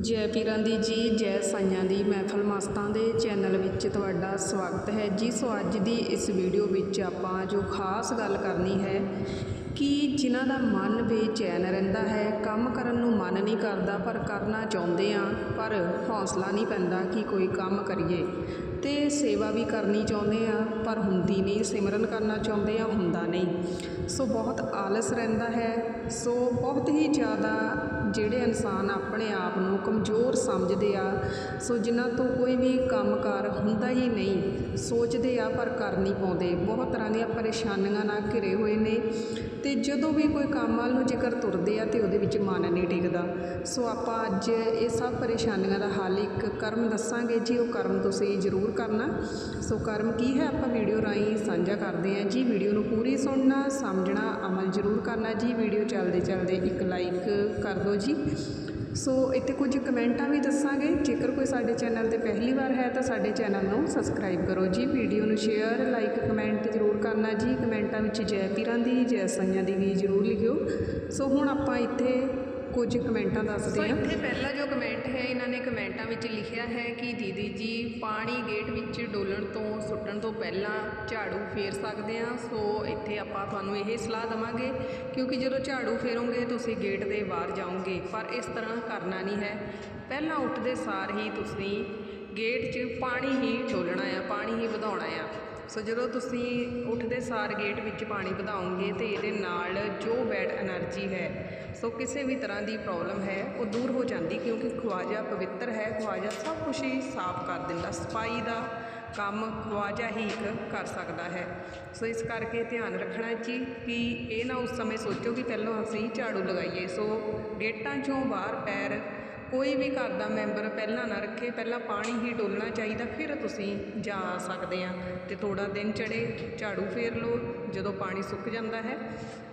ਜੈ ਪੀਰਾਂ ਦੀ ਜੀ, ਜੈ ਸਾਈਆਂ ਦੀ ਮਹਿਫਲ ਮਸਤਾਂ ਦੇ ਚੈਨਲ ਵਿੱਚ ਤੁਹਾਡਾ ਸਵਾਗਤ ਹੈ। ਜੀ ਸੋ ਅੱਜ ਦੀ ਇਸ ਵੀਡੀਓ ਵਿੱਚ ਆਪਾਂ ਜੋ ਖਾਸ ਗੱਲ ਕਰਨੀ ਹੈ ਕਿ ਜਿਨ੍ਹਾਂ ਦਾ ਮਨ ਬੇਚੈਨ ਰਹਿੰਦਾ ਹੈ, ਕੰਮ ਕਰਨ ਨੂੰ ਮਨ ਨਹੀਂ ਕਰਦਾ, ਪਰ ਕਰਨਾ ਚਾਹੁੰਦੇ ਆ ਪਰ ਹੌਸਲਾ ਨਹੀਂ ਪੈਂਦਾ ਕਿ ਕੋਈ ਕੰਮ ਕਰੀਏ। ਤੇ ਸੇਵਾ ਵੀ ਕਰਨੀ ਚਾਹੁੰਦੇ ਆ, ਪਰ ਹੁੰਦੀ ਨਹੀਂ, ਸਿਮਰਨ ਕਰਨਾ ਚਾਹੁੰਦੇ ਆ, ਹੁੰਦਾ ਨਹੀਂ। ਸੋ ਬਹੁਤ ਆਲਸ ਰਹਿੰਦਾ ਹੈ। ਸੋ ਬਹੁਤ ਹੀ ਜ਼ਿਆਦਾ ਜਿਹੜੇ ਇਨਸਾਨ ਆਪਣੇ ਆਪ ਨੂੰ ਕਮਜ਼ੋਰ ਸਮਝਦੇ ਆ, ਸੋ ਜਿਨ੍ਹਾਂ ਤੋਂ ਕੋਈ ਵੀ ਕੰਮਕਾਰ ਹੁੰਦਾ ਹੀ ਨਹੀਂ, ਸੋਚਦੇ ਆ ਪਰ ਕਰ ਨਹੀਂ ਪਾਉਂਦੇ। ਬਹੁਤ ਤਰ੍ਹਾਂ ਦੀਆਂ ਪਰੇਸ਼ਾਨੀਆਂ ਨਾਲ ਘਿਰੇ ਹੋਏ ਨੇ। ਤੇ ਜਦੋਂ ਵੀ ਕੋਈ ਕੰਮ ਵੱਲ ਨੂੰ ਜੇਕਰ ਤੁਰਦੇ ਆ ਤੇ ਉਹਦੇ ਵਿੱਚ ਮਨ ਨਹੀਂ ਟਿਕਦਾ। ਸੋ ਆਪਾਂ ਅੱਜ ਇਹ ਸਭ ਪਰੇਸ਼ਾਨੀਆਂ ਦਾ ਹੱਲ ਇੱਕ ਕਰਮ ਦੱਸਾਂਗੇ ਜੀ, ਉਹ ਕਰਮ ਤੁਸੀਂ ਜ਼ਰੂਰ ਕਰਨਾ। ਸੋ ਕਰਮ ਕੀ ਹੈ? ਆਪਾਂ ਵੀਡੀਓ ਰਾਹੀਂ ਸਾਂਝਾ ਕਰਦੇ ਹਾਂ ਜੀ। ਵੀਡੀਓ ਨੂੰ ਪੂਰੀ ਸੁਣਨਾ, ਸਮਝਣਾ, ਅਮਲ ਜ਼ਰੂਰ ਕਰਨਾ ਜੀ। ਵੀਡੀਓ ਚੱਲਦੇ ਚੱਲਦੇ ਇੱਕ ਲਾਈਕ ਕਰ ਦਿਓ ਜੀ। ਸੋ ਇੱਥੇ ਕੁਝ ਕਮੈਂਟਾਂ ਵੀ ਦੱਸਾਂਗੇ। ਜੇਕਰ ਕੋਈ ਸਾਡੇ ਚੈਨਲ ਤੇ ਪਹਿਲੀ ਵਾਰ ਹੈ ਤਾਂ ਸਾਡੇ ਚੈਨਲ ਨੂੰ ਸਬਸਕ੍ਰਾਈਬ ਕਰੋ ਜੀ। ਵੀਡੀਓ ਨੂੰ ਸ਼ੇਅਰ, ਲਾਈਕ, ਕਮੈਂਟ ਜ਼ਰੂਰ ਕਰਨਾ ਜੀ। ਕਮੈਂਟਾਂ ਵਿੱਚ ਜੈ ਪੀਰਾਂ ਦੀ, ਜੈ ਸਾਈਆਂ ਦੀ ਵੀ ਜ਼ਰੂਰ ਲਿਖਿਓ। ਸੋ ਹੁਣ ਆਪਾਂ ਇੱਥੇ ਕੁਝ ਕਮੈਂਟਾਂ ਦੱਸਦੇ ਹਾਂ। ਇੱਥੇ ਪਹਿਲਾ ਜੋ ਕਮੈਂਟ ਹੈ ਇਹਨਾਂ ਨੇ ਕਮੈਂਟਾਂ ਵਿੱਚ ਲਿਖਿਆ ਹੈ ਕਿ ਦੀਦੀ ਜੀ ਪਾਣੀ ਗੇਟ ਵਿੱਚ ਡੋਲਣ ਤੋਂ ਸੁੱਟਣ ਤੋਂ ਪਹਿਲਾਂ ਝਾੜੂ ਫੇਰ ਸਕਦੇ ਆ ਸੋ ਇੱਥੇ ਆਪਾਂ ਤੁਹਾਨੂੰ ਇਹ ਸਲਾਹ ਦਵਾਂਗੇ ਕਿਉਂਕਿ ਜਦੋਂ ਝਾੜੂ ਫੇਰੋਗੇ ਤੁਸੀਂ ਗੇਟ ਦੇ ਬਾਹਰ ਜਾਓਗੇ। ਪਰ ਇਸ ਤਰ੍ਹਾਂ ਕਰਨਾ ਨਹੀਂ ਹੈ। ਪਹਿਲਾਂ ਉੱਠਦੇ ਸਾਰ ਹੀ ਤੁਸੀਂ ਗੇਟ 'ਚ ਪਾਣੀ ਹੀ ਡੋਲਣਾ ਆ ਪਾਣੀ ਹੀ ਵਧਾਉਣਾ ਆ। ਸੋ ਜਦੋਂ ਤੁਸੀਂ ਉੱਠਦੇ ਸਾਰ ਗੇਟ ਵਿੱਚ ਪਾਣੀ ਵਧਾਉਂਗੇ ਤਾਂ ਇਹਦੇ ਨਾਲ ਜੋ ਬੈਡ ਐਨਰਜੀ ਹੈ, ਸੋ ਕਿਸੇ ਵੀ ਤਰ੍ਹਾਂ ਦੀ ਪ੍ਰੋਬਲਮ ਹੈ, ਉਹ ਦੂਰ ਹੋ ਜਾਂਦੀ ਕਿਉਂਕਿ ਖਵਾਜਾ ਪਵਿੱਤਰ ਹੈ, ਖਵਾਜਾ ਸਭ ਕੁਝ ਹੀ ਸਾਫ਼ ਕਰ ਦਿੰਦਾ, ਸਫ਼ਾਈ ਦਾ ਕੰਮ ਖਵਾਜਾ ਹੀ ਇੱਕ ਕਰ ਸਕਦਾ ਹੈ। ਸੋ ਇਸ ਕਰਕੇ ਧਿਆਨ ਰੱਖਣਾ ਜੀ ਕਿ ਇਹ ਨਾ ਉਸ ਸਮੇਂ ਸੋਚੋ ਕਿ ਪਹਿਲਾਂ ਅਸੀਂ ਝਾੜੂ ਲਗਾਈਏ, ਸੋ ਗੇਟਾਂ 'ਚੋਂ ਬਾਹਰ ਪੈਰ ਕੋਈ ਵੀ ਘਰ ਦਾ ਮੈਂਬਰ ਪਹਿਲਾਂ ਨਾ ਰੱਖੇ, ਪਹਿਲਾਂ ਪਾਣੀ ਹੀ ਡੋਲਣਾ ਚਾਹੀਦਾ, ਫਿਰ ਤੁਸੀਂ ਜਾ ਸਕਦੇ ਆ ਤੇ ਥੋੜਾ ਦਿਨ ਚੜੇ ਝਾੜੂ ਫੇਰ ਲਓ, ਜਦੋਂ ਪਾਣੀ ਸੁੱਕ ਜਾਂਦਾ ਹੈ।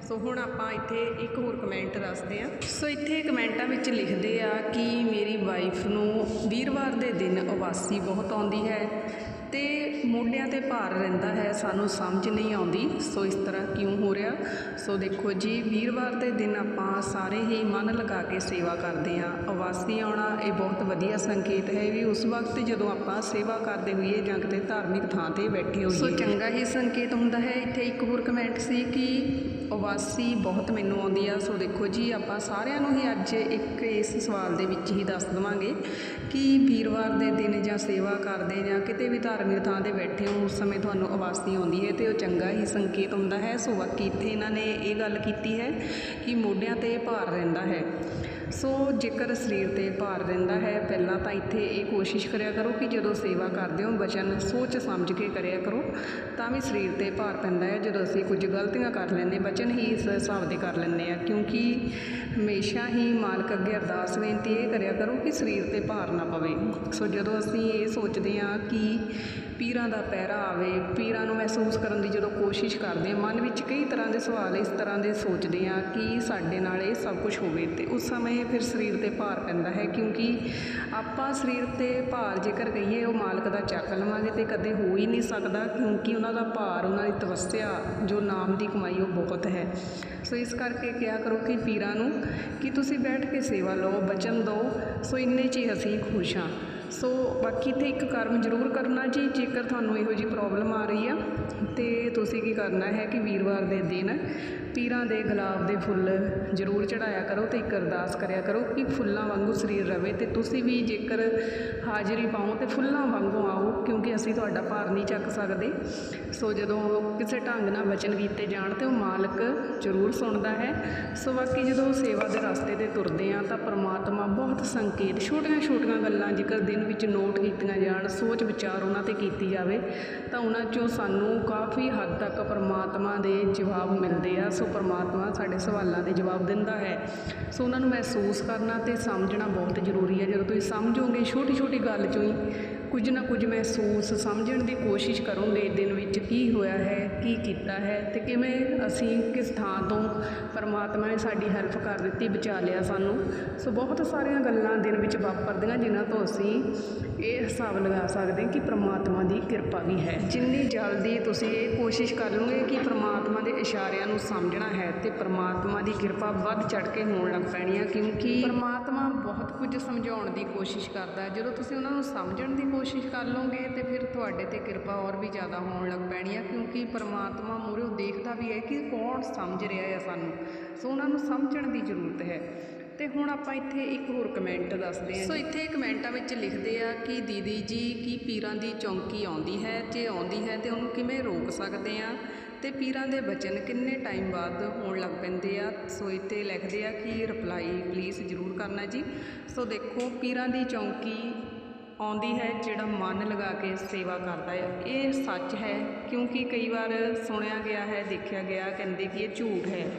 ਸੋ ਹੁਣ ਆਪਾਂ ਇੱਥੇ ਇੱਕ ਹੋਰ ਕਮੈਂਟ ਦੱਸਦੇ ਆ। ਸੋ ਇੱਥੇ ਕਮੈਂਟਾਂ ਵਿੱਚ ਲਿਖਦੇ ਆ ਕਿ ਮੇਰੀ ਵਾਈਫ ਨੂੰ ਵੀਰਵਾਰ ਦੇ ਦਿਨ ਉਬਾਸੀ ਬਹੁਤ ਆਉਂਦੀ ਹੈ। ਤੇ ਮੋਢਿਆਂ ਤੇ ਭਾਰ ਰਹਿੰਦਾ ਹੈ ਸਾਨੂੰ ਸਮਝ ਨਹੀਂ ਆਉਂਦੀ ਸੋ ਇਸ ਤਰ੍ਹਾਂ ਕਿਉਂ ਹੋ ਰਿਹਾ? ਸੋ ਦੇਖੋ ਜੀ ਵੀਰਵਾਰ ਦੇ ਦਿਨ ਆਪਾਂ ਸਾਰੇ ਹੀ ਮਨ ਲਗਾ ਕੇ ਸੇਵਾ ਕਰਦੇ ਹਾਂ। ਉਵਾਸੀ ਆਉਣਾ ਇਹ ਬਹੁਤ ਵਧੀਆ ਸੰਕੇਤ ਹੈ ਵੀ ਉਸ ਵਕਤ ਜਦੋਂ ਆਪਾਂ ਸੇਵਾ ਕਰਦੇ ਹੋਈਏ ਜਾਂ ਕਿਤੇ ਧਾਰਮਿਕ ਥਾਂ ਤੇ ਬੈਠੇ ਹੋਈਏ। ਸੋ ਚੰਗਾ ਹੀ ਸੰਕੇਤ ਹੁੰਦਾ ਹੈ। ਇੱਥੇ ਇੱਕ ਹੋਰ ਕਮੈਂਟ ਸੀ ਕਿ ਉਵਾਸੀ ਬਹੁਤ ਮੈਨੂੰ ਆਉਂਦੀ ਆ। ਸੋ ਦੇਖੋ ਜੀ, ਆਪਾਂ ਸਾਰਿਆਂ ਨੂੰ ਹੀ ਅੱਜ ਇੱਕ ਇਸ ਸਵਾਲ ਦੇ ਵਿੱਚ ਹੀ ਦੱਸ ਦਵਾਂਗੇ ਕਿ ਵੀਰਵਾਰ ਦੇ ਦਿਨ ਜਾਂ ਸੇਵਾ ਕਰਦੇ ਜਾਂ ਕਿਤੇ ਵੀ ਧਾਰਮਿਕ ਥਾਂ ਤੇ ਬੈਠੇ ਹੋ, ਉਸ ਸਮੇਂ ਤੁਹਾਨੂੰ ਉਵਾਸੀ ਆਉਂਦੀ ਹੈ ਤੇ ਉਹ ਚੰਗਾ ਹੀ ਸੰਕੇਤ ਹੁੰਦਾ ਹੈ। ਸੋ ਬਾਕੀ ਇੱਥੇ ਇਹਨਾਂ ਨੇ ਇਹ ਗੱਲ ਕੀਤੀ ਹੈ ਕਿ ਮੋਢਿਆਂ ਤੇ ਭਾਰ ਰਹਿੰਦਾ ਹੈ। ਸੋ ਜੇਕਰ ਸਰੀਰ ਤੇ ਭਾਰ ਰਹਿੰਦਾ ਹੈ, ਪਹਿਲਾਂ ਤਾਂ ਇੱਥੇ ਇਹ ਕੋਸ਼ਿਸ਼ ਕਰਿਆ ਕਰੋ ਕਿ ਜਦੋਂ ਸੇਵਾ ਕਰਦੇ ਹੋ, ਬਚਨ ਸੋਚ ਸਮਝ ਕੇ ਕਰਿਆ ਕਰੋ, ਤਾਂ ਵੀ ਸਰੀਰ ਤੇ ਭਾਰ ਪੈਂਦਾ ਹੈ। ਜਦੋਂ ਅਸੀਂ ਕੁਝ ਗਲਤੀਆਂ ਕਰ ਲੈਂਦੇ ਬਚਨ ਹੀ ਇਸ ਹਿਸਾਬ ਦੇ ਕਰ ਲੈਂਦੇ ਆ ਕਿਉਂਕਿ ਹਮੇਸ਼ਾ ਹੀ ਮਾਲਕ ਅੱਗੇ ਅਰਦਾਸ ਬੇਨਤੀ ਇਹ ਕਰਿਆ ਕਰੋ ਕਿ ਸਰੀਰ ਤੇ ਭਾਰ ਨਾ ਪਵੇ। ਸੋ ਜਦੋਂ ਅਸੀਂ ਇਹ ਸੋਚਦੇ ਹਾਂ ਕਿ ਪੀਰਾਂ ਦਾ ਪਹਿਰਾ ਆਵੇ, ਪੀਰਾਂ ਨੂੰ ਮਹਿਸੂਸ ਕਰਨ ਦੀ ਜਦੋਂ ਕੋਸ਼ਿਸ਼ ਕਰਦੇ ਹਾਂ, ਮਨ ਵਿੱਚ ਕਈ ਤਰ੍ਹਾਂ ਦੇ ਸਵਾਲ ਇਸ ਤਰ੍ਹਾਂ ਦੇ ਸੋਚਦੇ ਹਾਂ ਕਿ ਸਾਡੇ ਨਾਲ ਇਹ ਸਭ ਕੁਝ ਹੋਵੇ ਤੇ ਉਸ ਸਮੇਂ ਫਿਰ ਸਰੀਰ ਤੇ ਭਾਰ ਪੈਂਦਾ ਹੈ ਕਿਉਂਕਿ ਆਪਾਂ ਸਰੀਰ ਤੇ ਭਾਰ ਜੇਕਰ ਕਹੀਏ, ਉਹ ਮਾਲਕ ਦਾ ਚੱਕ ਲਵਾਂਗੇ ਤੇ ਕਦੇ ਹੋ ਹੀ ਨਹੀਂ ਸਕਦਾ ਕਿਉਂਕਿ ਉਹਨਾਂ ਦਾ ਭਾਰ, ਉਹਨਾਂ ਦੀ ਤਪੱਸਿਆ ਜੋ ਨਾਮ ਦੀ ਕਮਾਈ ਉਹ ਬਹੁਤ ਹੈ। ਸੋ ਇਸ ਕਰਕੇ ਕਿਹਾ ਕਰੋ ਕਿ ਪੀਰਾਂ ਨੂੰ ਕਿ ਤੁਸੀਂ ਬੈਠ ਕੇ ਸੇਵਾ ਲਓ, ਬਚਨ ਦਿਓ, ਸੋ ਇੰਨੇ 'ਚ ਹੀ ਅਸੀਂ ਖੁਸ਼ ਹਾਂ। ਸੋ ਬਾਕੀ ਇੱਥੇ ਇੱਕ ਕਰਮ ਜ਼ਰੂਰ ਕਰਨਾ ਜੀ, ਜੇਕਰ ਤੁਹਾਨੂੰ ਇਹੋ ਜਿਹੀ ਪ੍ਰੋਬਲਮ ਆ ਰਹੀ ਆ, ਤੇ ਤੁਸੀਂ ਕੀ ਕਰਨਾ ਹੈ ਕਿ ਵੀਰਵਾਰ ਦੇ ਦਿਨ ਪੀਰਾਂ ਦੇ ਗੁਲਾਬ ਦੇ ਫੁੱਲ ਜ਼ਰੂਰ ਚੜਾਇਆ ਕਰੋ ਤੇ ਇੱਕ ਅਰਦਾਸ ਕਰਿਆ ਕਰੋ ਕਿ ਫੁੱਲਾਂ ਵਾਂਗੂ ਸਰੀਰ ਰਵੇ ਤੇ ਤੁਸੀਂ ਵੀ ਜੇਕਰ ਹਾਜ਼ਰੀ ਪਾਓ ਤੇ ਫੁੱਲਾਂ ਵਾਂਗੂ ਆਓ, ਕਿਉਂਕਿ ਅਸੀਂ ਤੁਹਾਡਾ ਭਾਰ ਨਹੀਂ ਚੱਕ ਸਕਦੇ। ਸੋ ਜਦੋਂ ਕਿਸੇ ਢੰਗ ਨਾਲ ਵਚਨ ਕੀਤੇ ਜਾਣ ਤੇ ਉਹ ਮਾਲਕ ਜ਼ਰੂਰ ਸੁਣਦਾ ਹੈ। ਸੋ ਬਾਕੀ ਜਦੋਂ ਸੇਵਾ ਦੇ ਰਸਤੇ ਤੇ ਤੁਰਦੇ ਆ ਤਾਂ ਪਰਮਾਤਮਾ ਬਹੁਤ ਸੰਕੇਤ, ਛੋਟੀਆਂ-ਛੋਟੀਆਂ ਗੱਲਾਂ ਜੇਕਰ ਦਿਨ ਵਿੱਚ ਨੋਟ ਕੀਤੀਆਂ ਜਾਣ, ਸੋਚ ਵਿਚਾਰ ਉਹਨਾਂ ਤੇ ਕੀਤੀ ਜਾਵੇ, ਤਾਂ ਉਹਨਾਂ ਚੋਂ ਸਾਨੂੰ ਕਾਫੀ ਹੱਦ ਤੱਕ ਪਰਮਾਤਮਾ ਦੇ ਜਵਾਬ ਮਿਲਦੇ ਆ। ਸੋ ਪਰਮਾਤਮਾ ਸਾਡੇ ਸਵਾਲਾਂ ਦੇ ਜਵਾਬ ਦਿੰਦਾ ਹੈ। ਸੋ ਉਹਨਾਂ ਨੂੰ ਮਹਿਸੂਸ ਕਰਨਾ ਤੇ ਸਮਝਣਾ ਬਹੁਤ ਜ਼ਰੂਰੀ ਹੈ। ਜਦੋਂ ਤੁਸੀਂ ਸਮਝੋਗੇ, ਛੋਟੀ-ਛੋਟੀ ਗੱਲ ਚੋਂ ਹੀ ਕੁਝ ਨਾ ਕੁਝ ਮਹਿਸੂਸ ਸਮਝਣ ਦੀ ਕੋਸ਼ਿਸ਼ ਕਰੋਗੇ ਦਿਨ ਵਿੱਚ ਕੀ ਹੋਇਆ ਹੈ, ਕੀ ਕੀਤਾ ਹੈ ਅਤੇ ਕਿਵੇਂ ਅਸੀਂ ਕਿਸ ਥਾਂ ਤੋਂ ਪਰਮਾਤਮਾ ਨੇ ਸਾਡੀ ਹੈਲਪ ਕਰ ਦਿੱਤੀ, ਬਚਾ ਲਿਆ ਸਾਨੂੰ। ਸੋ ਬਹੁਤ ਸਾਰੀਆਂ ਗੱਲਾਂ ਦਿਨ ਵਿੱਚ ਵਾਪਰਦੀਆਂ ਜਿਨ੍ਹਾਂ ਤੋਂ ਅਸੀਂ ਇਹ ਹਿਸਾਬ ਲਗਾ ਸਕਦੇ ਕਿ ਪਰਮਾਤਮਾ ਦੀ ਕਿਰਪਾ ਵੀ ਹੈ। ਜਿੰਨੀ ਜਲਦੀ ਤੁਸੀਂ ਇਹ ਕੋਸ਼ਿਸ਼ ਕਰ ਲਓਗੇ ਕਿ ਪਰਮਾਤਮਾ ਦੇ ਇਸ਼ਾਰਿਆਂ ਨੂੰ ਸਮਝਣਾ ਹੈ ਤੇ ਪਰਮਾਤਮਾ ਦੀ ਕਿਰਪਾ ਵੱਧ ਚੜ ਕੇ ਹੋਣ ਲੱਗ ਪੈਣੀ ਹੈ, ਕਿਉਂਕਿ ਪਰਮਾਤਮਾ ਬਹੁਤ ਕੁਝ ਸਮਝਾਉਣ ਦੀ ਕੋਸ਼ਿਸ਼ ਕਰਦਾ। ਜਦੋਂ ਤੁਸੀਂ ਉਹਨਾਂ ਨੂੰ ਸਮਝਣ ਦੀ ਕੋਸ਼ਿਸ਼ ਕਰ ਲਓਗੇ ਤੇ ਫਿਰ ਤੁਹਾਡੇ ਤੇ ਕਿਰਪਾ ਹੋਰ ਵੀ ਜ਼ਿਆਦਾ ਹੋਣ ਲੱਗ ਪੈਣੀ ਆ ਕਿਉਂਕਿ ਪਰਮਾਤਮਾ ਮੂਹਰੇ ਉਹ ਦੇਖਦਾ ਵੀ ਹੈ ਕਿ ਕੌਣ ਸਮਝ ਰਿਹਾ ਹੈ ਸਾਨੂੰ। ਸੋ ਉਹਨਾਂ ਨੂੰ ਸਮਝਣ ਦੀ ਜ਼ਰੂਰਤ ਹੈ। ਤੇ ਹੁਣ ਆਪਾਂ ਇੱਥੇ ਇੱਕ ਹੋਰ ਕਮੈਂਟ ਦੱਸਦੇ ਹਾਂ ਸੋ ਇੱਥੇ ਕਮੈਂਟਾਂ ਵਿੱਚ ਲਿਖਦੇ ਆ ਕਿ ਦੀਦੀ ਜੀ ਕੀ ਪੀਰਾਂ ਦੀ ਚੌਂਕੀ ਆਉਂਦੀ ਹੈ? ਜੇ ਆਉਂਦੀ ਹੈ ਤੇ ਉਹਨੂੰ ਕਿਵੇਂ ਰੋਕ ਸਕਦੇ ਆ? ਤੇ ਪੀਰਾਂ ਦੇ ਬਚਨ ਕਿੰਨੇ ਟਾਈਮ ਬਾਅਦ ਹੋਣ ਲੱਗ ਪੈਂਦੇ ਆ? ਸੋ ਇੱਥੇ ਲਿਖਦੇ ਆ ਕਿ ਰਿਪਲਾਈ ਪਲੀਜ਼ ਜ਼ਰੂਰ ਕਰਨਾ ਜੀ। ਸੋ ਦੇਖੋ ਪੀਰਾਂ ਦੀ ਚੌਂਕੀ ਆਉਂਦੀ ਹੈ ਜਿਹੜਾ ਮਨ ਲਗਾ ਕੇ ਸੇਵਾ ਕਰਦਾ ਹੈ ਇਹ ਸੱਚ ਹੈ ਕਿਉਂਕਿ ਕਈ ਵਾਰ ਸੁਣਿਆ ਗਿਆ ਹੈ ਦੇਖਿਆ ਗਿਆ ਕਹਿੰਦੇ ਕਿ ਇਹ ਝੂਠ ਹੈ।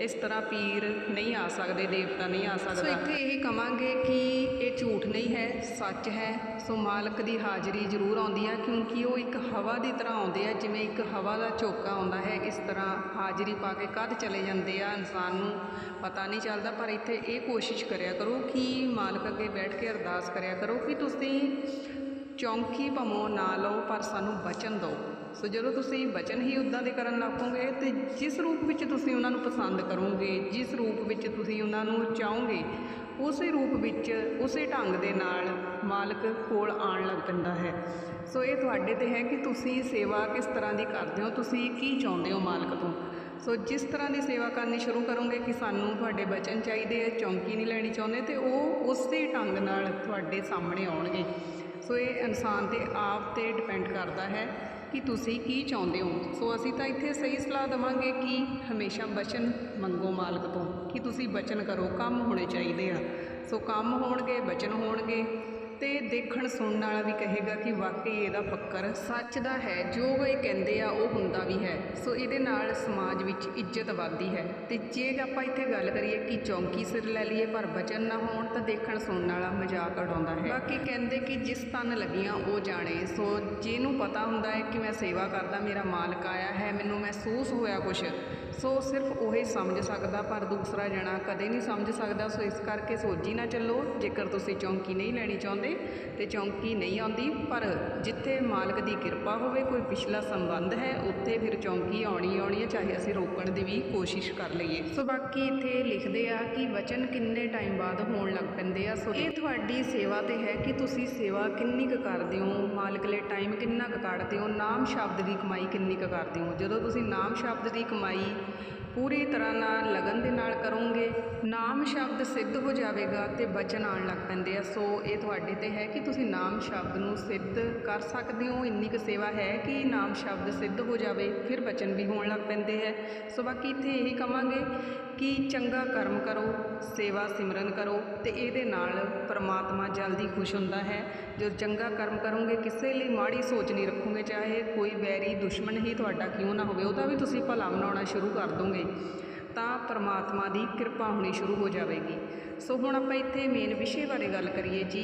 ਇਸ ਤਰ੍ਹਾਂ ਪੀਰ ਨਹੀਂ ਆ ਸਕਦੇ ਦੇਵਤਾ ਨਹੀਂ ਆ ਸਕਦਾ। ਸੋ ਇੱਥੇ ਇਹ ਕਵਾਂਗੇ ਕਿ ਇਹ ਝੂਠ ਨਹੀਂ ਹੈ ਸੱਚ ਹੈ। ਸੋ ਮਾਲਕ ਦੀ ਹਾਜ਼ਰੀ ਜ਼ਰੂਰ ਆਉਂਦੀ ਆ ਕਿਉਂਕਿ ਉਹ ਇੱਕ ਹਵਾ ਦੀ ਤਰ੍ਹਾਂ ਆਉਂਦੇ ਆ, ਜਿਵੇਂ ਇੱਕ ਹਵਾ ਦਾ ਝੋਕਾ ਆਉਂਦਾ ਹੈ, ਇਸ ਤਰ੍ਹਾਂ ਹਾਜ਼ਰੀ ਪਾ ਕੇ ਕਦ ਚਲੇ ਜਾਂਦੇ ਆ, ਇਨਸਾਨ ਨੂੰ ਪਤਾ ਨਹੀਂ ਚੱਲਦਾ, ਪਰ ਇੱਥੇ ਇਹ ਕੋਸ਼ਿਸ਼ ਕਰਿਆ ਕਰੋ ਕਿ ਮਾਲਕ ਅੱਗੇ ਬੈਠ ਕੇ ਅਰਦਾਸ ਕਰਿਆ ਕਰੋ ਕਿ ਤੁਸੀਂ ਚੌਂਕੀ ਭਮੋ ਨਾ ਲਓ, ਪਰ ਸਾਨੂੰ ਬਚਨ ਦਿਓ। ਸੋ ਜਦੋਂ ਤੁਸੀਂ ਬਚਨ ਹੀ ਉਦਾਂ ਦੇ ਕਰਨ ਲੱਗੋਗੇ ਤੇ ਜਿਸ ਰੂਪ ਵਿੱਚ ਤੁਸੀਂ ਉਹਨਾਂ ਨੂੰ ਪਸੰਦ ਕਰੋਗੇ, ਜਿਸ ਰੂਪ ਵਿੱਚ ਤੁਸੀਂ ਉਹਨਾਂ ਨੂੰ ਚਾਹੋਗੇ, ਉਸੇ ਰੂਪ ਵਿੱਚ, ਉਸੇ ਢੰਗ ਦੇ ਨਾਲ ਮਾਲਕ ਕੋਲ ਆਉਣ ਲੱਗ ਪੈਂਦਾ ਹੈ। ਸੋ ਇਹ ਤੁਹਾਡੇ ਤੇ ਹੈ ਕਿ ਤੁਸੀਂ ਸੇਵਾ ਕਿਸ ਤਰ੍ਹਾਂ ਦੀ ਕਰਦੇ ਹੋ, ਤੁਸੀਂ ਕੀ ਚਾਹੁੰਦੇ ਹੋ ਮਾਲਕ ਤੋਂ? ਸੋ ਜਿਸ ਤਰ੍ਹਾਂ ਦੀ ਸੇਵਾ ਕਰਨੀ ਸ਼ੁਰੂ ਕਰੋਗੇ ਕਿ ਸਾਨੂੰ ਤੁਹਾਡੇ ਬਚਨ ਚਾਹੀਦੇ ਆ, ਚੌਂਕੀ ਨਹੀਂ ਲੈਣੀ ਚਾਹੁੰਦੇ ਤੇ ਉਹ ਉਸੇ ਢੰਗ ਨਾਲ ਤੁਹਾਡੇ ਸਾਹਮਣੇ ਆਉਣਗੇ। ਸੋ ਇਹ ਇਨਸਾਨ ਤੇ ਆਪ ਤੇ ਡਿਪੈਂਡ ਕਰਦਾ ਹੈ ਕਿ ਤੁਸੀਂ ਕੀ ਚਾਹੁੰਦੇ ਹੋ। ਸੋ ਅਸੀਂ ਤਾਂ ਇੱਥੇ ਸਹੀ ਸਲਾਹ ਦਵਾਂਗੇ ਕਿ ਹਮੇਸ਼ਾ ਬਚਨ ਮੰਗੋ ਮਾਲਕ ਤੋਂ, ਕਿ ਤੁਸੀਂ ਬਚਨ ਕਰੋ, ਕੰਮ ਹੋਣੇ ਚਾਹੀਦੇ ਆ। ਸੋ ਕੰਮ ਹੋਣਗੇ, ਬਚਨ ਹੋਣਗੇ ਤੇ ਦੇਖਣ ਸੁਣਨ ਵਾਲਾ ਵੀ ਕਹੇਗਾ ਕਿ ਵਾਕਈ ਇਹਦਾ ਫੱਕਰ ਸੱਚ ਦਾ ਹੈ, ਜੋ ਇਹ ਕਹਿੰਦੇ ਆ ਉਹ ਹੁੰਦਾ ਵੀ ਹੈ। ਸੋ ਇਹਦੇ ਨਾਲ ਸਮਾਜ ਵਿੱਚ ਇੱਜ਼ਤ ਵੱਧਦੀ ਹੈ। ਤੇ ਜੇ ਆਪਾਂ ਇੱਥੇ ਗੱਲ ਕਰੀਏ ਕਿ ਚੌਂਕੀ ਸਿਰ ਲੈ ਲਈਏ ਪਰ ਬਚਨ ਨਾ ਹੋਣ, ਤਾਂ ਦੇਖਣ ਸੁਣਨ ਵਾਲਾ ਮਜ਼ਾਕ ਉਡਾਉਂਦਾ ਹੈ। ਬਾਕੀ ਕਹਿੰਦੇ ਕਿ ਜਿਸ ਤਨ ਲੱਗੀਆਂ ਉਹ ਜਾਣੇ। ਸੋ ਜਿਹਨੂੰ ਪਤਾ ਹੁੰਦਾ ਹੈ ਕਿ ਮੈਂ ਸੇਵਾ ਕਰਦਾ, ਮੇਰਾ ਮਾਲਕ ਆਇਆ ਹੈ, ਮੈਨੂੰ ਮਹਿਸੂਸ ਹੋਇਆ ਕੁਛ। ਸੋ ਸਿਰਫ ਉਹ ਹੀ ਸਮਝ ਸਕਦਾ, ਪਰ ਦੂਸਰਾ ਜਣਾ ਕਦੇ ਨਹੀਂ ਸਮਝ ਸਕਦਾ। ਸੋ ਇਸ ਕਰਕੇ ਸੋਝੀ ਨਾ ਚੱਲੋ, ਜੇਕਰ ਤੁਸੀਂ ਚੌਂਕੀ ਨਹੀਂ ਲੈਣੀ ਚਾਹੁੰਦੇ, ਤੇ ਚੌਂਕੀ ਨਹੀਂ ਆਉਂਦੀ, ਪਰ ਜਿੱਥੇ ਮਾਲਕ ਦੀ ਕਿਰਪਾ ਹੋਵੇ, ਕੋਈ ਪਿਛਲਾ ਸੰਬੰਧ ਹੈ, ਉੱਥੇ ਫਿਰ ਚੌਂਕੀ ਆਉਣੀ ਆਉਣੀ ਹੈ, ਚਾਹੇ ਅਸੀਂ ਰੋਕਣ ਦੀ ਵੀ ਕੋਸ਼ਿਸ਼ ਕਰ ਲਈਏ। ਸੋ ਬਾਕੀ ਇੱਥੇ ਲਿਖਦੇ ਆ ਕਿ ਵਚਨ ਕਿੰਨੇ ਟਾਈਮ ਬਾਅਦ ਹੋਣ ਲੱਗ ਪੈਂਦੇ ਆ। ਸੋ ਇਹ ਤੁਹਾਡੀ ਸੇਵਾ ਤੇ ਹੈ ਕਿ ਤੁਸੀਂ ਸੇਵਾ ਕਿੰਨੀ ਕੁ ਕਰਦੇ ਹੋ, ਮਾਲਕ ਲਈ ਟਾਈਮ ਕਿੰਨਾ ਕੁ ਕੱਢਦੇ ਹੋ ਨਾਮ ਸ਼ਬਦ ਦੀ ਕਮਾਈ ਕਿੰਨੀ ਕੁ ਕਰਦੇ ਹੋ? ਜਦੋਂ ਤੁਸੀਂ ਨਾਮ ਸ਼ਬਦ ਦੀ ਕਮਾਈ ਪੂਰੀ ਤਰ੍ਹਾਂ ਨਾਲ ਲਗਨ ਦੇ ਨਾਲ ਕਰੋਗੇ। ਨਾਮ ਸ਼ਬਦ ਸਿੱਧ ਹੋ ਜਾਵੇਗਾ ਤੇ ਬਚਨ ਆਉਣ ਲੱਗ ਪੈਂਦੇ ਆ। ਸੋ ਇਹ ਤੁਹਾਡੇ ਤੇ ਹੈ ਕਿ ਤੁਸੀਂ ਨਾਮ ਸ਼ਬਦ ਨੂੰ ਸਿੱਧ ਕਰ ਸਕਦੇ ਹੋ। ਇੰਨੀ ਕੁ ਸੇਵਾ ਹੈ ਕਿ ਨਾਮ ਸ਼ਬਦ ਸਿੱਧ ਹੋ ਜਾਵੇ, ਫਿਰ ਬਚਨ ਵੀ ਹੋਣ ਲੱਗ ਪੈਂਦੇ ਹੈ। ਸੋ ਬਾਕੀ ਇੱਥੇ ਇਹੀ ਕਵਾਂਗੇ ਕਿ ਚੰਗਾ ਕਰਮ ਕਰੋ, ਸੇਵਾ ਸਿਮਰਨ ਕਰੋ ਤੇ ਇਹਦੇ ਨਾਲ ਪਰਮਾਤਮਾ ਜਲਦੀ ਖੁਸ਼ ਹੁੰਦਾ ਹੈ। ਜੋ ਚੰਗਾ ਕਰਮ ਕਰੋਗੇ, ਕਿਸੇ ਲਈ ਮਾੜੀ ਸੋਚ ਨਹੀਂ ਰੱਖੋਗੇ, ਚਾਹੇ ਕੋਈ ਵੈਰੀ ਦੁਸ਼ਮਣ ਹੀ ਤੁਹਾਡਾ ਕਿਉਂ ਨਾ ਹੋਵੇ, ਉਹਦਾ ਵੀ ਤੁਸੀਂ ਭਲਾ ਬਣਾਉਣਾ ਸ਼ੁਰੂ ਕਰ ਦੋਗੇ। ਤਾਂ ਪਰਮਾਤਮਾ ਦੀ ਕਿਰਪਾ ਹੋਣੀ ਸ਼ੁਰੂ ਹੋ ਜਾਵੇਗੀ। ਸੋ ਹੁਣ ਆਪਾਂ ਇੱਥੇ ਮੇਨ ਵਿਸ਼ੇ ਬਾਰੇ ਗੱਲ ਕਰੀਏ ਜੀ,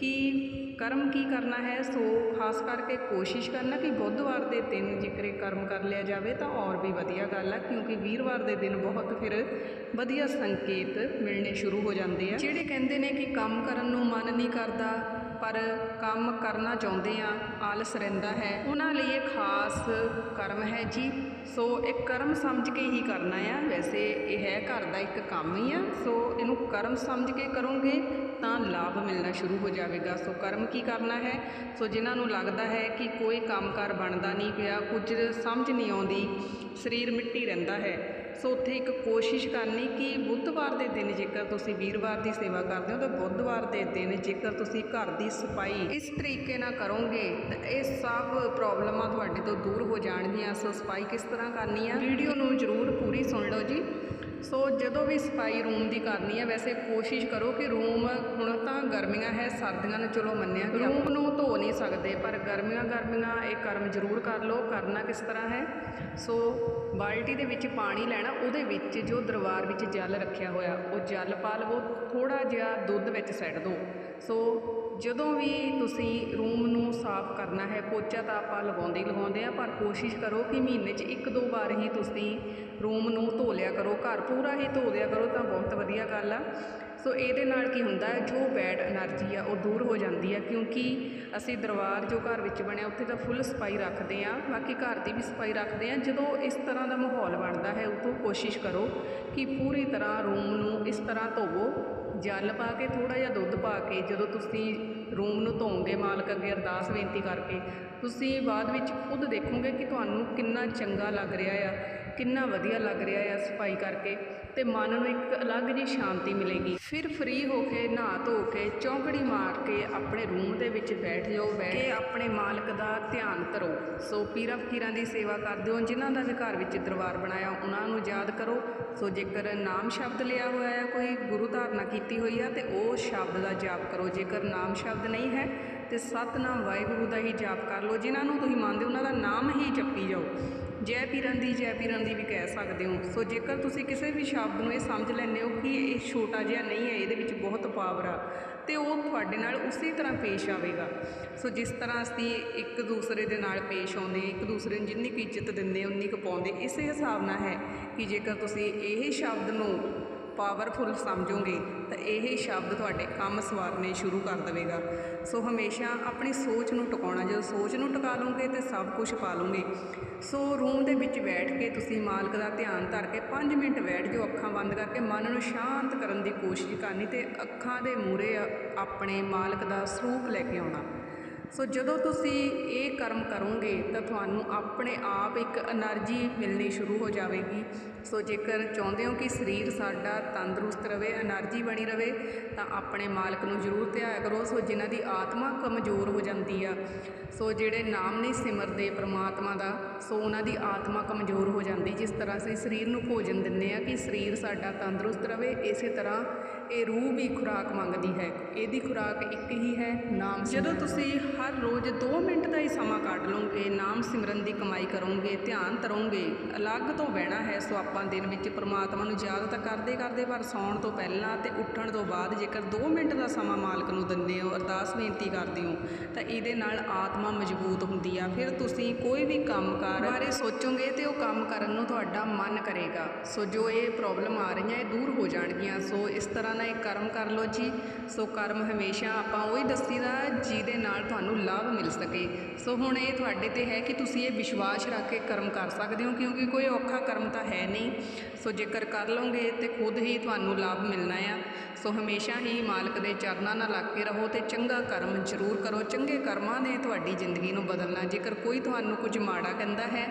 ਕਿ ਕਰਮ ਕੀ ਕਰਨਾ ਹੈ? ਸੋ ਖਾਸ ਕਰਕੇ ਕੋਸ਼ਿਸ਼ ਕਰਨਾ ਕਿ ਬੁੱਧਵਾਰ ਦੇ ਦਿਨ ਜੇਕਰ ਇਹ ਕਰਮ ਕਰ ਲਿਆ ਜਾਵੇ ਤਾਂ ਔਰ ਵੀ ਵਧੀਆ ਗੱਲ ਆ, ਕਿਉਂਕਿ ਵੀਰਵਾਰ ਦੇ ਦਿਨ ਬਹੁਤ ਫਿਰ ਵਧੀਆ ਸੰਕੇਤ ਮਿਲਣੇ ਸ਼ੁਰੂ ਹੋ ਜਾਂਦੇ ਆ। ਜਿਹੜੇ ਕਹਿੰਦੇ ਨੇ ਕਿ ਕੰਮ ਕਰਨ ਨੂੰ ਮਨ ਨਹੀਂ ਕਰਦਾ ਪਰ ਕੰਮ ਕਰਨਾ ਚਾਹੁੰਦੇ ਆ, ਆਲਸ ਰਹਿੰਦਾ ਹੈ। ਉਹਨਾਂ ਲਈ ਇਹ ਖਾਸ ਕਰਮ ਹੈ ਜੀ। ਸੋ ਇਹ ਕਰਮ ਸਮਝ ਕੇ ਹੀ ਕਰਨਾ ਆ। ਵੈਸੇ ਇਹ ਹੈ ਘਰ ਦਾ ਇੱਕ ਕੰਮ ਹੀ ਆ। ਸੋ ਇਹਨੂੰ ਕਰਮ ਸਮਝ ਕੇ ਕਰੋਗੇ ਤਾਂ ਲਾਭ ਮਿਲਣਾ ਸ਼ੁਰੂ ਹੋ ਜਾਵੇਗਾ। ਸੋ ਕਰਮ ਕੀ ਕਰਨਾ ਹੈ? ਸੋ ਜਿਨ੍ਹਾਂ ਨੂੰ ਲੱਗਦਾ ਹੈ ਕਿ ਕੋਈ ਕੰਮਕਾਰ ਬਣਦਾ ਨਹੀਂ ਪਿਆ, ਕੁਝ ਸਮਝ ਨਹੀਂ ਆਉਂਦੀ, ਸਰੀਰ ਮਿੱਟੀ ਰਹਿੰਦਾ ਹੈ। ਸੋ ਉੱਥੇ ਇੱਕ ਕੋਸ਼ਿਸ਼ ਕਰਨੀ ਕਿ ਬੁੱਧਵਾਰ ਦੇ ਦਿਨ ਜੇਕਰ ਤੁਸੀਂ ਵੀਰਵਾਰ ਦੀ ਸੇਵਾ ਕਰਦੇ ਹੋ ਤਾਂ ਬੁੱਧਵਾਰ ਦੇ ਦਿਨ ਜੇਕਰ ਤੁਸੀਂ ਘਰ ਦੀ ਸਫ਼ਾਈ ਇਸ ਤਰੀਕੇ ਨਾਲ ਕਰੋਗੇ ਤਾਂ ਇਹ ਸਭ ਪ੍ਰੋਬਲਮਾਂ ਤੁਹਾਡੇ ਤੋਂ ਦੂਰ ਹੋ ਜਾਣਗੀਆਂ। ਸੋ ਸਫ਼ਾਈ ਕਿਸ ਤਰ੍ਹਾਂ ਕਰਨੀ ਆ? ਵੀਡੀਓ ਨੂੰ ਜ਼ਰੂਰ ਪੂਰੀ ਸੁਣ ਲਓ ਜੀ। ਸੋ ਜਦੋਂ ਵੀ ਸਫ਼ਾਈ ਰੂਮ ਦੀ ਕਰਨੀ ਹੈ ਵੈਸੇ ਕੋਸ਼ਿਸ਼ ਕਰੋ ਕਿ ਰੂਮ ਹੁਣ ਤਾਂ ਗਰਮੀਆਂ ਹੈ ਸਰਦੀਆਂ ਨੂੰ ਚਲੋ ਮੰਨਿਆ ਕਿ ਰੂਮ ਨੂੰ ਧੋ ਨਹੀਂ ਸਕਦੇ ਪਰ ਗਰਮੀਆਂ ਗਰਮੀਆਂ ਇਹ ਕਰਮ ਜ਼ਰੂਰ ਕਰ ਲਓ ਕਰਨਾ ਕਿਸ ਤਰ੍ਹਾਂ ਹੈ? ਸੋ ਬਾਲਟੀ ਦੇ ਵਿੱਚ ਪਾਣੀ ਲੈਣਾ ਉਹਦੇ ਵਿੱਚ ਜੋ ਦਰਬਾਰ ਵਿੱਚ ਜਲ ਰੱਖਿਆ ਹੋਇਆ ਉਹ ਜਲ ਪਾ ਲਵੋ ਥੋੜਾ ਜਿਹਾ ਦੁੱਧ ਵਿੱਚ ਸੱਟ ਦਿਓ ਸੋ ਜਦੋਂ ਵੀ ਤੁਸੀਂ ਰੂਮ ਨੂੰ ਸਾਫ਼ ਕਰਨਾ ਹੈ, ਪੋਚਾ ਤਾਂ ਆਪਾਂ ਲਗਾਉਂਦੇ ਹੀ ਲਗਾਉਂਦੇ ਆ ਪਰ ਕੋਸ਼ਿਸ਼ ਕਰੋ ਕਿ ਮਹੀਨੇ 'ਚ ਇੱਕ ਦੋ ਵਾਰ ਹੀ ਤੁਸੀਂ ਰੂਮ ਨੂੰ ਧੋ ਲਿਆ ਕਰੋ। ਘਰ ਪੂਰਾ ਹੀ ਧੋ ਲਿਆ ਕਰੋ ਤਾਂ ਬਹੁਤ ਵਧੀਆ ਗੱਲ ਆ। ਸੋ ਇਹਦੇ ਨਾਲ ਕੀ ਹੁੰਦਾ ਜੋ ਬੈਡ એનર્ਜੀ ਆ ਉਹ ਦੂਰ ਹੋ ਜਾਂਦੀ ਆ, ਕਿਉਂਕਿ ਅਸੀਂ ਦਰਬਾਰ ਜੋ ਘਰ ਵਿੱਚ ਬਣਿਆ, ਉੱਥੇ ਤਾਂ ਫੁੱਲ ਸਫ਼ਾਈ ਰੱਖਦੇ ਆ ਬਾਕੀ ਘਰ ਦੀ ਵੀ ਸਫ਼ਾਈ ਰੱਖਦੇ ਆ ਜਦੋਂ ਇਸ ਤਰ੍ਹਾਂ ਦਾ ਮਾਹੌਲ ਬਣਦਾ ਹੈ, ਉਦੋਂ ਕੋਸ਼ਿਸ਼ ਕਰੋ ਕਿ ਪੂਰੀ ਤਰ੍ਹਾਂ ਰੂਮ ਨੂੰ ਇਸ ਤਰ੍ਹਾਂ ਧੋਵੋ। ਜਲ ਪਾ ਕੇ ਥੋੜਾ ਜਿਹਾ ਦੁੱਧ ਪਾ ਕੇ, ਜਦੋਂ ਤੁਸੀਂ ਰੂਮ ਨੂੰ ਧੋਓਗੇ ਮਾਲਕ ਅੱਗੇ ਅਰਦਾਸ ਬੇਨਤੀ ਕਰਕੇ, ਤੁਸੀਂ ਬਾਅਦ ਵਿੱਚ ਖੁਦ ਦੇਖੋਗੇ ਕਿ ਤੁਹਾਨੂੰ ਕਿੰਨਾ ਚੰਗਾ ਲੱਗ ਰਿਹਾ ਆ। ਕਿੰਨਾ ਵਧੀਆ ਲੱਗ ਰਿਹਾ ਆ ਸਫ਼ਾਈ ਕਰਕੇ ਤੇ ਮਨ ਨੂੰ ਇੱਕ ਅਲੱਗ ਜੀ ਸ਼ਾਂਤੀ ਮਿਲੇਗੀ। ਫਿਰ ਫ੍ਰੀ ਹੋ ਕੇ, ਨਹਾ ਧੋ ਕੇ, ਚੌਂਕੜੀ ਮਾਰ ਕੇ ਆਪਣੇ ਰੂਮ ਦੇ ਵਿੱਚ ਬੈਠ ਜਾਓ, ਬੈਠ ਕੇ ਆਪਣੇ ਮਾਲਕ ਦਾ ਧਿਆਨ ਕਰੋ। ਸੋ ਪੀਰਾਂ ਫਕੀਰਾਂ ਦੀ ਸੇਵਾ ਕਰਦੇ ਹੋ, ਜਿਨ੍ਹਾਂ ਦਾ ਵੀ ਘਰ ਵਿੱਚ ਦਰਬਾਰ ਬਣਾਇਆ, ਉਹਨਾਂ ਨੂੰ ਯਾਦ ਕਰੋ। ਸੋ ਜੇਕਰ ਨਾਮ ਸ਼ਬਦ ਲਿਆ ਹੋਇਆ ਹੈ ਕੋਈ ਗੁਰੂ ਧਾਰਨਾ ਕੀਤੀ ਹੋਈ ਆ, ਤੇ ਉਹ ਸ਼ਬਦ ਦਾ ਜਾਪ ਕਰੋ। ਜੇਕਰ ਨਾਮ ਸ਼ਬਦ ਨਹੀਂ ਹੈ ਤੇ ਸਤਨਾਮ ਵਾਹਿਗੁਰੂ ਦਾ ਹੀ ਜਾਪ ਕਰ ਲਓ। ਜਿਨ੍ਹਾਂ ਨੂੰ ਤੁਸੀਂ ਮੰਨਦੇ ਹੋ, ਉਹਨਾਂ ਦਾ ਨਾਮ ਹੀ ਜਪੀ ਜਾਓ। ਜੈ ਪੀਰਨ ਦੀ, ਜੈ ਪੀਰਨ ਦੀ ਵੀ ਕਹਿ ਸਕਦੇ ਹੋ। ਸੋ ਜੇਕਰ ਤੁਸੀਂ ਕਿਸੇ ਵੀ ਸ਼ਬਦ ਨੂੰ ਇਹ ਸਮਝ ਲੈਂਦੇ ਹੋ ਕਿ ਇਹ ਛੋਟਾ ਜਿਹਾ ਨਹੀਂ ਹੈ, ਇਹਦੇ ਵਿੱਚ ਬਹੁਤ ਪਾਵਰ ਆ, ਤੇ ਉਹ ਤੁਹਾਡੇ ਨਾਲ ਉਸੇ ਤਰ੍ਹਾਂ ਪੇਸ਼ ਆਵੇਗਾ। ਸੋ ਜਿਸ ਤਰ੍ਹਾਂ ਅਸੀਂ ਇੱਕ ਦੂਸਰੇ ਦੇ ਨਾਲ ਪੇਸ਼ ਆਉਂਦੇ ਇੱਕ ਦੂਸਰੇ ਨੂੰ ਜਿੰਨੀ ਕੁ ਇੱਜ਼ਤ ਦਿੰਦੇ ਉਨੀ ਕੁ ਪਾਉਂਦੇ ਇਸੇ ਹਿਸਾਬ ਨਾਲ ਹੈ ਕਿ ਜੇਕਰ ਤੁਸੀਂ ਇਹ ਸ਼ਬਦ ਨੂੰ ਪਾਵਰਫੁਲ ਸਮਝੋਗੇ, ਤਾਂ ਇਹ ਸ਼ਬਦ ਤੁਹਾਡੇ ਕੰਮ ਸਵਾਰਨੇ ਸ਼ੁਰੂ ਕਰ ਦੇਵੇਗਾ। ਸੋ ਹਮੇਸ਼ਾ ਆਪਣੀ ਸੋਚ ਨੂੰ ਟਿਕਾਉਣਾ, ਜਦੋਂ ਸੋਚ ਨੂੰ ਟਿਕਾ ਲਓਗੇ ਤੇ ਸਭ ਕੁਝ ਪਾ ਲਓਗੇ। ਸੋ ਰੂਮ ਦੇ ਵਿੱਚ ਬੈਠ ਕੇ ਤੁਸੀਂ ਮਾਲਕ ਦਾ ਧਿਆਨ ਧਰ ਕੇ 5 ਮਿੰਟ ਬੈਠ ਜਾਓ ਅੱਖਾਂ ਬੰਦ ਕਰਕੇ, ਮਨ ਨੂੰ ਸ਼ਾਂਤ ਕਰਨ ਦੀ ਕੋਸ਼ਿਸ਼ ਕਰਨੀ ਤੇ ਅੱਖਾਂ ਦੇ ਮੂਹਰੇ ਆਪਣੇ ਮਾਲਕ ਦਾ ਸਰੂਪ ਲੈ ਕੇ ਆਉਣਾ। ਸੋ ਜਦੋਂ ਤੁਸੀਂ ਇਹ ਕਰਮ ਕਰੋਗੇ ਤਾਂ ਤੁਹਾਨੂੰ ਆਪਣੇ ਆਪ ਇੱਕ એનર્ਜੀ ਮਿਲਣੀ ਸ਼ੁਰੂ ਹੋ ਜਾਵੇਗੀ। ਸੋ ਜੇਕਰ ਚਾਹੁੰਦੇ ਹੋ ਕਿ ਸਰੀਰ ਸਾਡਾ ਤੰਦਰੁਸਤ ਰਹੇ એનર્ਜੀ ਬਣੀ ਰਹੇ ਤਾਂ ਆਪਣੇ ਮਾਲਕ ਨੂੰ ਜ਼ਰੂਰ ਧਿਆਇਆ ਕਰੋ। ਸੋ ਜਿਨ੍ਹਾਂ ਦੀ ਆਤਮਾ ਕਮਜ਼ੋਰ ਹੋ ਜਾਂਦੀ ਆ, ਸੋ ਜਿਹੜੇ ਨਾਮ ਨਹੀਂ ਸਿਮਰਦੇ ਪ੍ਰਮਾਤਮਾ ਦਾ, ਸੋ ਉਹਨਾਂ ਦੀ ਆਤਮਾ ਕਮਜ਼ੋਰ ਹੋ ਜਾਂਦੀ। ਜਿਸ ਤਰ੍ਹਾਂ ਅਸੀਂ ਸਰੀਰ ਨੂੰ ਭੋਜਨ ਦਿੰਨੇ ਆ ਕਿ ਸਰੀਰ ਸਾਡਾ ਤੰਦਰੁਸਤ ਰਹੇ ਇਸੇ ਤਰ੍ਹਾਂ ਇਹ ਰੂਹ ਵੀ ਖੁਰਾਕ ਮੰਗਦੀ ਹੈ। ਇਹਦੀ ਖੁਰਾਕ ਇੱਕ ਹੀ ਹੈ, ਨਾਮ ਜਦੋਂ ਤੁਸੀਂ ਹਰ ਰੋਜ਼ 2 ਮਿੰਟ ਦਾ ਹੀ ਸਮਾਂ ਕੱਢ ਲਓਗੇ, ਨਾਮ ਸਿਮਰਨ ਦੀ ਕਮਾਈ ਕਰੋਗੇ, ਧਿਆਨ ਤਰੋਗੇ, ਅਲੱਗ ਤੋਂ ਬਹਿਣਾ ਹੈ, ਸੋ ਆਪਾਂ ਦਿਨ ਵਿੱਚ ਪ੍ਰਮਾਤਮਾ ਨੂੰ ਯਾਦ ਤਾਂ ਕਰਦੇ ਕਰਦੇ, ਪਰ ਸੌਣ ਤੋਂ ਪਹਿਲਾਂ ਤੇ ਉੱਠਣ ਤੋਂ ਬਾਅਦ ਜੇਕਰ 2 ਮਿੰਟ ਦਾ ਸਮਾਂ ਮਾਲਕ ਨੂੰ ਦਿੰਦੇ ਹੋ, ਅਰਦਾਸ ਬੇਨਤੀ ਕਰਦੇ ਹੋ, ਤਾਂ ਇਹਦੇ ਨਾਲ ਆਤਮਾ ਮਜ਼ਬੂਤ ਹੁੰਦੀ ਆ। ਫਿਰ ਤੁਸੀਂ ਕੋਈ ਵੀ ਕੰਮਕਾਰ ਬਾਰੇ ਸੋਚੋਗੇ ਤੇ ਉਹ ਕੰਮ ਕਰਨ ਨੂੰ ਤੁਹਾਡਾ ਮਨ ਕਰੇਗਾ। ਸੋ ਜੋ ਇਹ ਪ੍ਰੋਬਲਮ ਆ ਰਹੀਆਂ, ਇਹ ਦੂਰ ਹੋ ਜਾਣਗੀਆਂ। ਸੋ ਇਸ ਤਰ੍ਹਾਂ ਨਾਲ ਇਹ ਕਰਮ ਕਰ ਲਓ ਜੀ। ਸੋ ਕਰਮ ਹਮੇਸ਼ਾ ਆਪਾਂ ਉਹੀ ਦੱਸੀਦਾ ਜਿਹਦੇ ਨਾਲ ਤੁਹਾਨੂੰ ਲਾਭ ਮਿਲ ਸਕੇ। ਸੋ ਹੁਣ ਇਹ ਤੁਹਾਡੇ ਤੇ ਹੈ ਕਿ ਤੁਸੀਂ ਇਹ ਵਿਸ਼ਵਾਸ ਰੱਖ ਕੇ ਕਰਮ ਕਰ ਸਕਦੇ ਹੋ, ਕਿਉਂਕਿ ਕੋਈ ਔਖਾ ਕਰਮ ਤਾਂ ਹੈ ਨਹੀਂ। ਸੋ ਜੇਕਰ ਕਰ ਲਓਗੇ ਤੇ ਖੁਦ ਹੀ ਤੁਹਾਨੂੰ ਲਾਭ ਮਿਲਣਾ ਆ। ਸੋ ਹਮੇਸ਼ਾ ਹੀ ਮਾਲਕ ਦੇ ਚਰਨਾਂ ਨਾਲ ਲੱਗ ਕੇ ਰਹੋ ਤੇ ਚੰਗਾ ਕਰਮ ਜ਼ਰੂਰ ਕਰੋ। ਚੰਗੇ ਕਰਮਾਂ ਨੇ ਤੁਹਾਡੀ ਜ਼ਿੰਦਗੀ ਨੂੰ ਬਦਲਣਾ। ਜੇਕਰ ਕੋਈ ਤੁਹਾਨੂੰ ਕੁਝ ਮਾੜਾ ਕਹਿੰਦਾ ਹੈ,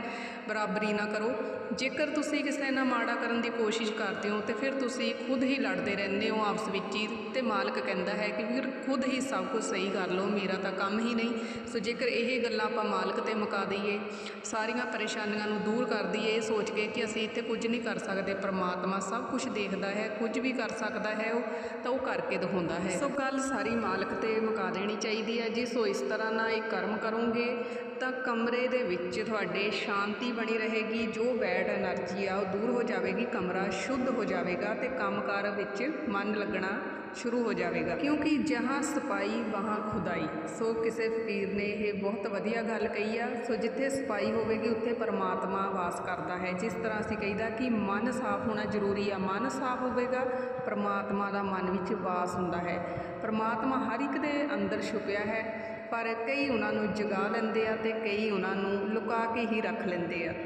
ਬਰਾਬਰੀ ਨਾ ਕਰੋ। ਜੇਕਰ ਤੁਸੀਂ ਕਿਸੇ ਨਾਲ ਮਾੜਾ ਕਰਨ ਦੀ ਕੋਸ਼ਿਸ਼ ਕਰਦੇ ਹੋ, ਤੇ ਫਿਰ ਤੁਸੀਂ ਖੁਦ ਹੀ ਲੜਦੇ ਰਹਿੰਦੇ ਹੋ ਆਪਸ ਵਿੱਚ ਹੀ ਤੇ ਮਾਲਕ ਕਹਿੰਦਾ ਹੈ ਕਿ ਵੀਰ, ਖੁਦ ਹੀ ਸਭ ਕੁਝ ਸਹੀ ਕਰ ਲਓ, ਮੇਰਾ ਤਾਂ ਕੰਮ ਹੀ ਨਹੀਂ। ਸੋ ਜੇਕਰ ਇਹ ਗੱਲਾਂ ਆਪਾਂ ਮਾਲਕ ਤੇ ਮੁਕਾ ਦਈਏ, ਸਾਰੀਆਂ ਪਰੇਸ਼ਾਨੀਆਂ ਨੂੰ ਦੂਰ ਕਰ ਦਈਏ, ਇਹ ਸੋਚ ਕੇ ਕਿ ਅਸੀਂ ਇੱਥੇ ਕੁਝ ਨਹੀਂ ਕਰ ਸਕਦੇ, ਪਰਮਾਤਮਾ ਸਭ ਕੁਝ ਦੇਖਦਾ ਹੈ, ਕੁਝ ਵੀ ਕਰ ਸਕਦਾ ਹੈ, ਉਹ ਤਾਂ ਉਹ ਕਰਕੇ ਦਿਖਾਉਂਦਾ ਹੈ। ਸੋ ਗੱਲ ਸਾਰੀ ਮਾਲਕ ਤੇ ਮੁਕਾ ਦੇਣੀ ਚਾਹੀਦੀ ਹੈ ਜੀ। ਸੋ ਇਸ ਤਰ੍ਹਾਂ ਨਾਲ ਇਹ ਕਰਮ ਕਰੋਗੇ, ਤਾਂ ਕਮਰੇ ਦੇ ਵਿੱਚ ਤੁਹਾਡੇ ਸ਼ਾਂਤੀ ਬਣੀ ਰਹੇਗੀ, ਜੋ ਬੈਡ એનર્ਜੀ ਆ, ਉਹ ਦੂਰ ਹੋ ਜਾਵੇਗੀ, ਕਮਰਾ ਸ਼ੁੱਧ ਹੋ ਜਾਵੇਗਾ ਤੇ ਕੰਮਕਾਰ ਵਿੱਚ ਮਨ ਮਨ ਲੱਗਣਾ ਸ਼ੁਰੂ ਹੋ ਜਾਵੇਗਾ। ਕਿਉਂਕਿ ਜਹਾਂ ਸਪਾਈ ਵਹਾਂ ਖੁਦਾਈ। ਸੋ ਕਿਸੇ ਫਕੀਰ ਨੇ ਇਹ ਬਹੁਤ ਵਧੀਆ ਗੱਲ ਕਹੀ ਆ। ਸੋ ਜਿੱਥੇ ਸਪਾਈ ਹੋਵੇਗੀ, ਉੱਥੇ ਪਰਮਾਤਮਾ ਵਾਸ ਕਰਦਾ ਹੈ। ਜਿਸ ਤਰ੍ਹਾਂ ਅਸੀਂ ਕਹੀਦਾ ਕਿ ਮਨ ਸਾਫ਼ ਹੋਣਾ ਜ਼ਰੂਰੀ ਆ। ਮਨ ਸਾਫ਼ ਹੋਵੇਗਾ, ਪਰਮਾਤਮਾ ਦਾ ਮਨ ਵਿੱਚ ਵਾਸ ਹੁੰਦਾ ਹੈ। ਪਰਮਾਤਮਾ ਹਰ ਇੱਕ ਦੇ ਅੰਦਰ ਛੁਪਿਆ ਹੈ, ਪਰ ਕਈ ਉਹਨਾਂ ਨੂੰ ਜਗਾ ਲੈਂਦੇ ਆ ਤੇ ਕਈ ਉਹਨਾਂ ਨੂੰ ਲੁਕਾ ਕੇ ਹੀ ਰੱਖ ਲੈਂਦੇ ਆ।